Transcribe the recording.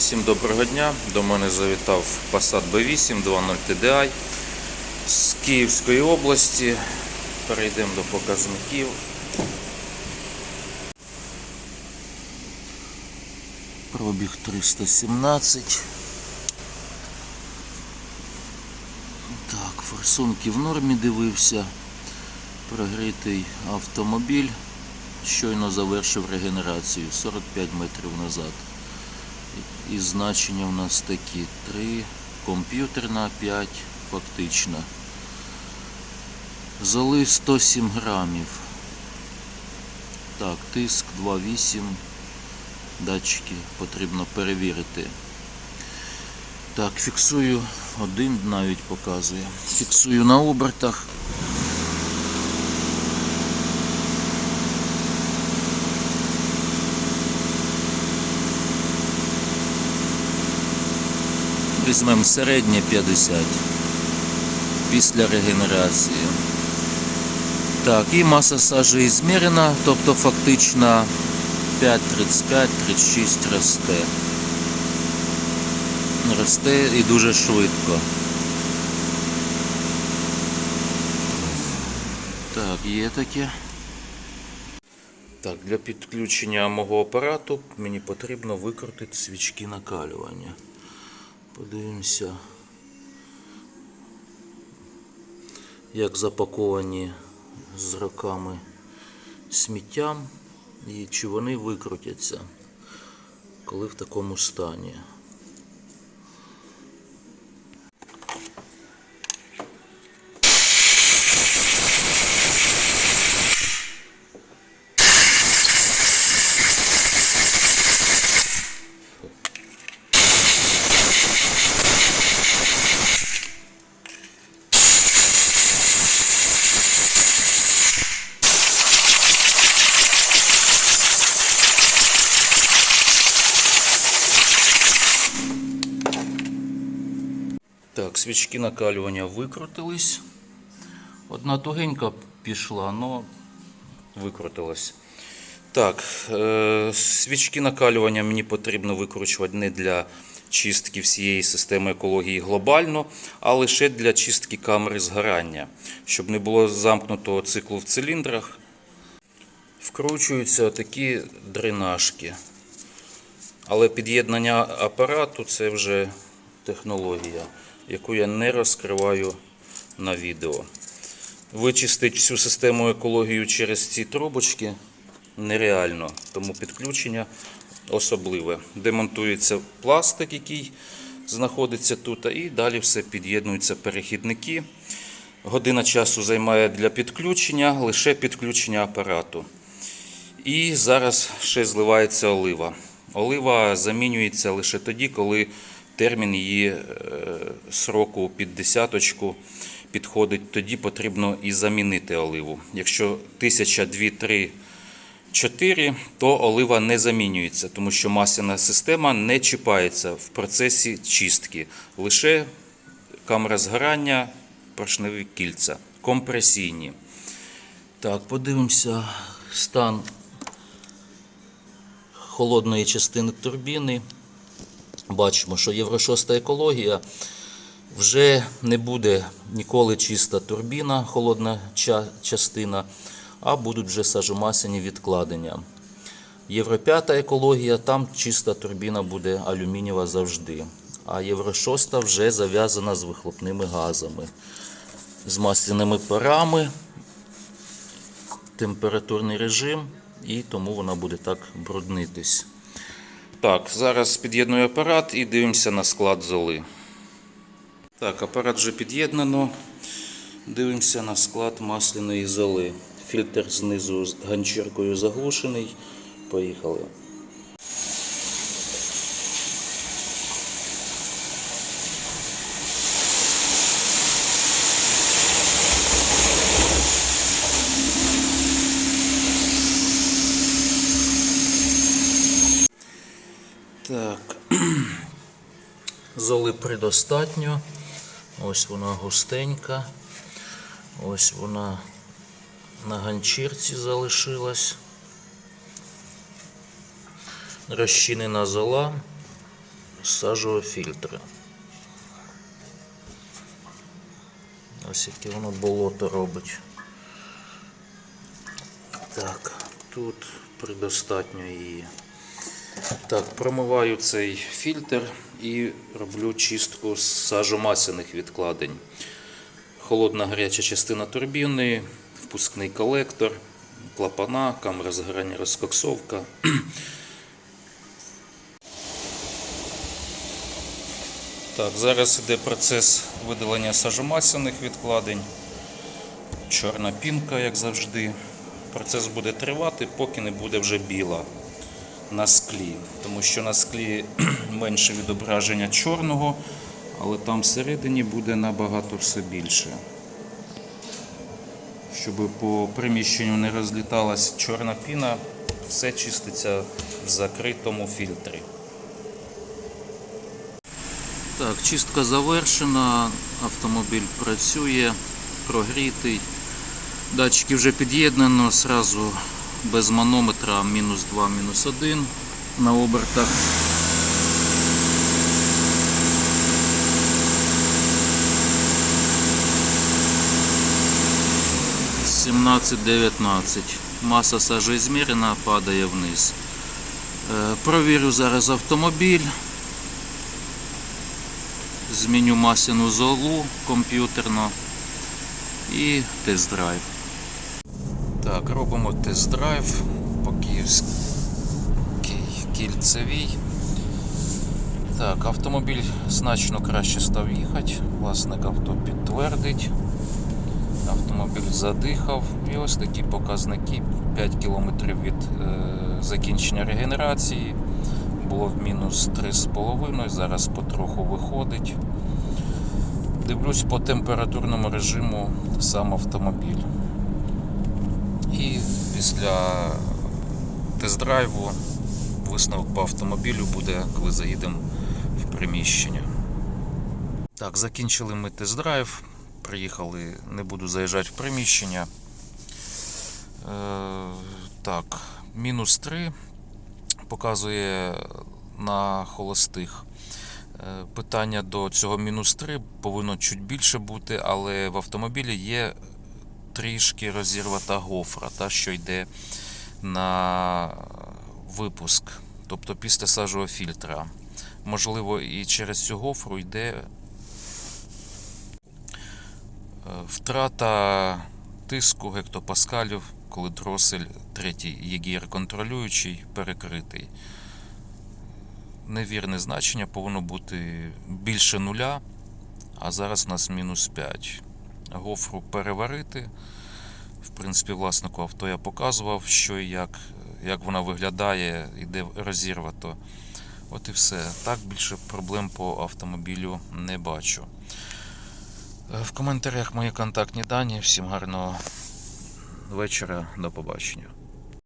Всім доброго дня. До мене завітав Passat B8 2.0 TDI з Київської області. Перейдемо до показників. Пробіг 317. Так, форсунки в нормі дивився. Прогрітий автомобіль. Щойно завершив регенерацію 45 метрів назад. І значення у нас такі 3, комп'ютерна 5, фактична. Золи 107 грамів. Так, тиск 2,8. Датчики потрібно перевірити. Так, фіксую один навіть показує. Фіксую на обертах. Візьмемо середнє 50 після регенерації. Так, і маса сажі змірена, тобто фактично 5,35-36 росте. Росте і дуже швидко. Так, є таке. Так, для підключення мого апарату мені потрібно викрутити свічки накалювання. Подивимося, як запаковані з роками сміттям і чи вони викрутяться, коли в такому стані. Свічки накалювання викрутились. Одна тугенька пішла, але викрутилась. Так, е, свічки накалювання мені потрібно викручувати не для чистки всієї системи екології глобально, а лише для чистки камери згорання, щоб не було замкнутого циклу в циліндрах. Вкручуються такі дренажки. Але під'єднання апарату це вже технологія, яку я не розкриваю на відео. Вичистити всю систему екологію через ці трубочки нереально, тому підключення особливе. Демонтується пластик, який знаходиться тут, і далі все під'єднуються перехідники. Година часу займає для підключення, лише підключення апарату. І зараз ще зливається олива. Олива замінюється лише тоді, коли термін її е, сроку під десяточку підходить. Тоді потрібно і замінити оливу. Якщо тисяча, дві, три, чотири, то олива не замінюється, тому що масляна система не чіпається в процесі чистки. Лише камера згорання, поршневі кільця, компресійні. Так, подивимося стан холодної частини турбіни. Бачимо, що Євро 6 екологія вже не буде ніколи чиста турбіна, холодна частина, а будуть вже сажомасяні відкладення. Євро 5 екологія, там чиста турбіна буде алюмінієва завжди. А Євро 6 вже зав'язана з вихлопними газами, з масляними парами, температурний режим, і тому вона буде так бруднитись. Так, зараз під'єдную апарат і дивимося на склад золи. Так, апарат вже під'єднано. Дивимося на склад масляної золи. Фільтр знизу з ганчіркою заглушений. Поїхали. Так. Золи предостатньо. Ось вона густенька. Ось вона на ганчірці залишилась. Розчинена зола. сажофільтри. Ось яке воно болото робить. Так, тут предостатньо її. Так, промиваю цей фільтр і роблю чистку з сажомасяних відкладень. Холодна гаряча частина турбіни, впускний колектор, клапана, камера згорання розкоксовка. Так, зараз іде процес видалення сажомасяних відкладень. Чорна пінка, як завжди. Процес буде тривати, поки не буде вже біла на склі. Тому що на склі менше відображення чорного, але там всередині буде набагато все більше. Щоб по приміщенню не розліталась чорна піна, все чиститься в закритому фільтрі. Так, чистка завершена, автомобіль працює, прогрітий. Датчики вже під'єднано, сразу без манометра мінус 2, мінус 1 на обертах. Сімнадцять, 19. Маса сажоізмірена, падає вниз. Е, Провірю зараз автомобіль. Зміню масляну золу комп'ютерно і тест-драйв. Так, робимо тест-драйв по київській кільцевій. Так, автомобіль значно краще став їхати. Власник авто підтвердить. Автомобіль задихав. І ось такі показники 5 км від е, закінчення регенерації. Було в мінус 3,5, зараз потроху виходить. Дивлюсь по температурному режиму сам автомобіль. І після тест-драйву висновок по автомобілю буде, коли заїдемо в приміщення. Так, закінчили ми тест-драйв. Приїхали, не буду заїжджати в приміщення. Е, так, мінус 3 показує на холостих. Е, Питання до цього мінус 3 повинно чуть більше бути, але в автомобілі є трішки розірвата гофра, та, що йде на випуск, тобто після сажового фільтра. Можливо, і через цю гофру йде е, втрата тиску гектопаскалів, коли дросель третій ЄГІР контролюючий перекритий. Невірне значення повинно бути більше нуля, а зараз у нас мінус 5. Гофру переварити. В принципі, власнику авто я показував, що і як, як вона виглядає, іде розірвато. От і все. Так більше проблем по автомобілю не бачу. Е, В коментарях мої контактні дані. Всім гарного вечора, до побачення.